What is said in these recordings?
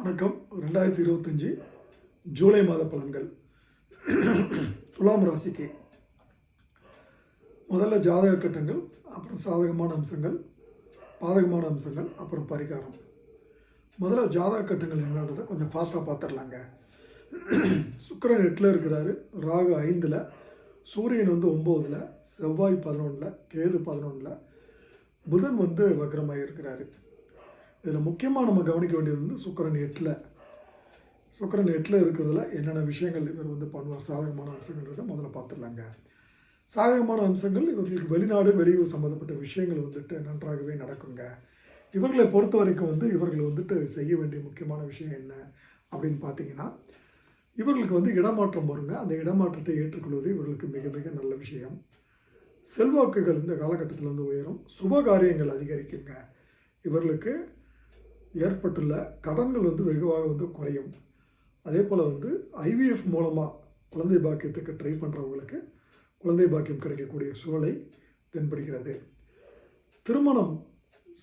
வணக்கம். ரெண்டாயிரத்தி இருபத்தஞ்சி ஜூலை மாத பலன்கள். துலாம் ராசிக்கு முதல்ல ஜாதக கட்டங்கள் அப்புறம் சாதகமான அம்சங்கள் பாதகமான அம்சங்கள் அப்புறம் பரிகாரம். முதல்ல ஜாதக கட்டங்கள் என்னன்றதை கொஞ்சம் ஃபாஸ்ட்டாக பார்த்துடலாங்க சுக்கரன் எட்டில் இருக்கிறாரு. ராகு ஐந்தில் சூரியன் வந்து ஒம்போதில் செவ்வாய் பதினொன்றில் கேது பதினொன்றில் புதன் வந்து வக்ரமாக இருக்கிறாரு. இதில் முக்கியமாக நம்ம கவனிக்க வேண்டியது வந்து சுக்கரன் எட்டில். சுக்கரன் எட்டில் இருக்கிறதுல என்னென்ன விஷயங்கள் இவர் வந்து பண்ணுவார்? சாதகமான அம்சங்கள்ன்றதை முதல்ல பார்த்துடலாங்க. சாதகமான அம்சங்கள் இவர்களுக்கு வெளிநாடு வெளியூர் சம்மந்தப்பட்ட விஷயங்கள் வந்துட்டு நன்றாகவே நடக்குங்க. இவர்களை பொறுத்த வரைக்கும் வந்து இவர்கள் வந்துட்டு செய்ய வேண்டிய முக்கியமான விஷயம் என்ன அப்படின்னு பார்த்தீங்கன்னா இவர்களுக்கு வந்து இடமாற்றம் வருங்க. அந்த இடமாற்றத்தை ஏற்றுக்கொள்வது இவர்களுக்கு மிக மிக நல்ல விஷயம். செல்வாக்குகள் இந்த காலகட்டத்தில் வந்து உயரும். சுப காரியங்கள் அதிகரிக்குங்க. இவர்களுக்கு ஏற்பட்டுள்ள கடன்கள் வந்து வெகுவாக வந்து குறையும். அதே போல் வந்து ஐவிஎஃப் மூலமாக குழந்தை பாக்கியத்துக்கு ட்ரை பண்ணுறவங்களுக்கு குழந்தை பாக்கியம் கிடைக்கக்கூடிய சூழலை தென்படுகிறது. திருமணம்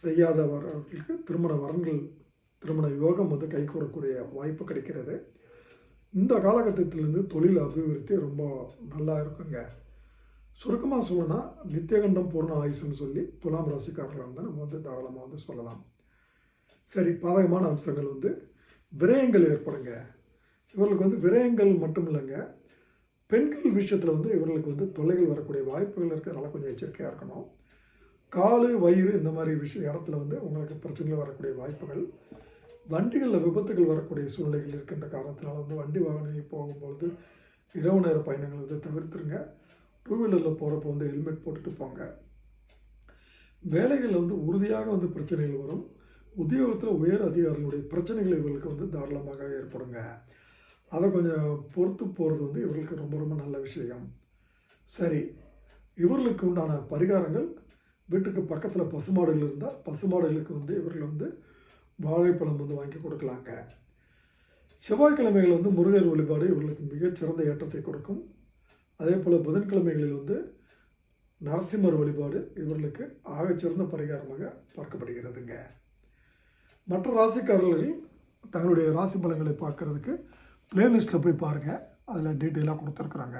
செய்யாதவர்களுக்கு திருமண வரன்கள் திருமண யோகம் வந்து கைகூடக்கூடிய வாய்ப்பு கிடைக்கிறது. இந்த காலகட்டத்திலேருந்து தொழில் அபிவிருத்தி ரொம்ப நல்லா இருக்குங்க. சுருக்கமாக சொல்லணும்னா நித்தியகண்டம் பூர்ண ஆயுசுன்னு சொல்லி துலாம் ராசிக்காரர்கள் வந்து நம்ம வந்து தாராளமாக வந்து சொல்லலாம். சரி பாதகமான அம்சங்கள் வந்து விரயங்கள் ஏற்படுங்க. இவர்களுக்கு வந்து விரயங்கள் மட்டும் இல்லைங்க. பெண்கள் விஷயத்தில் வந்து இவர்களுக்கு வந்து தொல்லைகள் வரக்கூடிய வாய்ப்புகள் இருக்கிறதுனால கொஞ்சம் எச்சரிக்கையாக இருக்கணும். காலு வயிறு இந்த மாதிரி விஷய இடத்துல வந்து உங்களுக்கு பிரச்சனைகள் வரக்கூடிய வாய்ப்புகள். வண்டிகளில் விபத்துகள் வரக்கூடிய சூழ்நிலைகள் இருக்கின்ற காரணத்தினால வந்து வண்டி வாகனங்கள் போகும்பொழுது இரவு நேர பயணங்கள் வந்து தவிர்த்துருங்க. டூ வீலரில் போகிறப்போ வந்து ஹெல்மெட் போட்டுட்டு போங்க. வேலைகளில் வந்து உறுதியாக வந்து பிரச்சனைகள் வரும். உத்தியோகத்தில் உயர் அதிகாரிகளுடைய பிரச்சனைகள் இவர்களுக்கு வந்து தாராளமாக ஏற்படுங்க. அதை கொஞ்சம் பொறுத்து போகிறது வந்து இவர்களுக்கு ரொம்ப ரொம்ப நல்ல விஷயம். சரி இவர்களுக்கு உண்டான பரிகாரங்கள் வீட்டுக்கு பக்கத்தில் பசுமாடுகள் இருந்தால் பசுமாடுகளுக்கு வந்து இவர்கள் வந்து வாழைப்பழம் வந்து வாங்கி கொடுக்கலாங்க. செவ்வாய்க்கிழமைகள் வந்து முருகர் வழிபாடு இவர்களுக்கு மிகச்சிறந்த ஏற்றத்தை கொடுக்கும். அதே போல் புதன்கிழமைகளில் வந்து நரசிம்மர் வழிபாடு இவர்களுக்கு ஆகச்சிறந்த பரிகாரமாக பார்க்கப்படுகிறதுங்க. மற்ற ராசிக்காரர்கள் தங்களுடைய ராசி பலன்களை பார்க்குறதுக்கு பிளேலிஸ்ட்டில் போய் பாருங்கள் அதில் டீட்டெயிலாக கொடுத்துருக்குறாங்க.